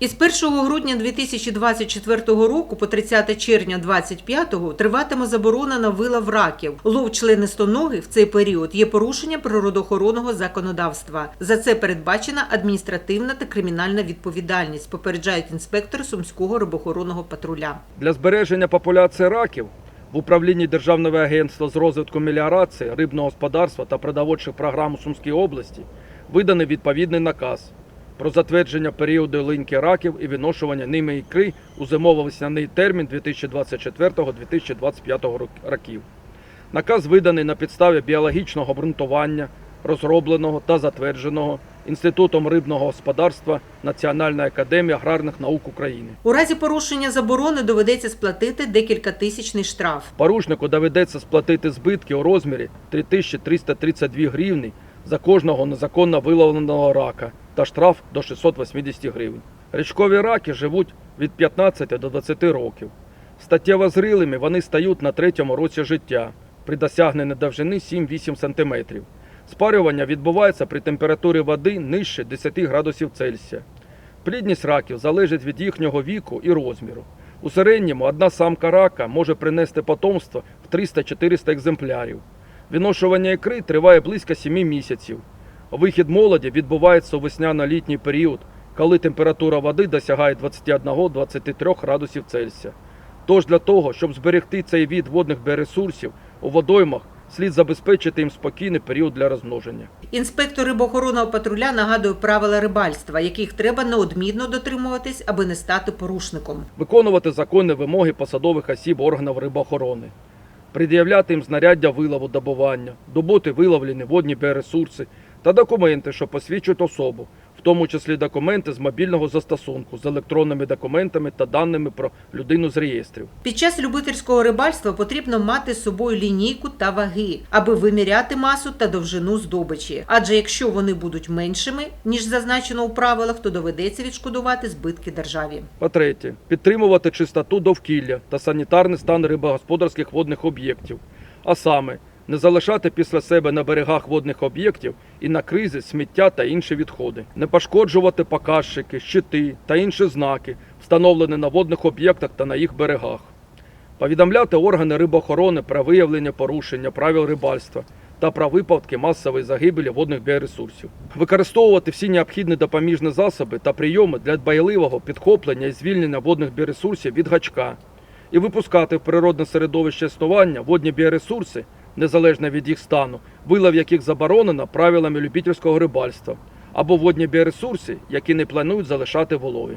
Із 1 грудня 2024 року по 30 червня 2025 триватиме заборона на вилов раків. Лов членистоногих в цей період є порушенням природоохоронного законодавства. За це передбачена адміністративна та кримінальна відповідальність, попереджають інспектори Сумського рибохоронного патруля. Для збереження популяції раків в управлінні Державного агентства з розвитку меліорації, рибного господарства та продовольчих програм у Сумській області виданий відповідний наказ про затвердження періоду линьки раків і виношування ними ікри у зимово-весняний термін 2024-2025 рок- років. Наказ виданий на підставі біологічного обґрунтування, розробленого та затвердженого Інститутом рибного господарства Національної академії аграрних наук України. У разі порушення заборони доведеться сплатити декілька тисячний штраф. Порушнику доведеться сплатити збитки у розмірі 3332 гривні за кожного незаконно виловленого рака та штраф до 680 гривень. Річкові раки живуть від 15 до 20 років. Статтєво зрилими вони стають на третьому році життя при досягненні довжини 7-8 см. Спарювання відбувається при температурі води нижче 10 градусів Цельсія. Плідність раків залежить від їхнього віку і розміру. У середньому одна самка рака може принести потомство в 300-400 екземплярів. Виношування ікри триває близько 7 місяців. Вихід молоді відбувається у весняно-літній період, коли температура води досягає 21-23 градусів Цельсія. Тож для того, щоб зберегти цей від водних біоресурсів у водоймах, слід забезпечити їм спокійний період для розмноження. Інспектор рибоохоронного патруля нагадує правила рибальства, яких треба неодмінно дотримуватись, аби не стати порушником. виконувати законні вимоги посадових осіб органів рибоохорони, пред'являти їм знаряддя вилову добування, добути виловлені водні біоресурси та документи, що посвідчують особу, в тому числі документи з мобільного застосунку з електронними документами та даними про людину з реєстрів. Під час любительського рибальства потрібно мати з собою лінійку та ваги, аби виміряти масу та довжину здобичі. Адже якщо вони будуть меншими, ніж зазначено у правилах, то доведеться відшкодувати збитки державі. По-третє, підтримувати чистоту довкілля та санітарний стан рибогосподарських водних об'єктів, а саме не залишати після себе на берегах водних об'єктів і на кризи сміття та інші відходи, не пошкоджувати показчики, щити та інші знаки, встановлені на водних об'єктах та на їх берегах, повідомляти органи рибоохорони про виявлення порушення правил рибальства та про випадки масової загибелі водних біоресурсів, використовувати всі необхідні допоміжні засоби та прийоми для дбайливого підхоплення і звільнення водних біоресурсів від гачка, і випускати в природне середовище існування водні біоресурси, незалежно від їх стану, вилов яких заборонено правилами любительського рибальства, або водні біоресурси, які не планують залишати в улові.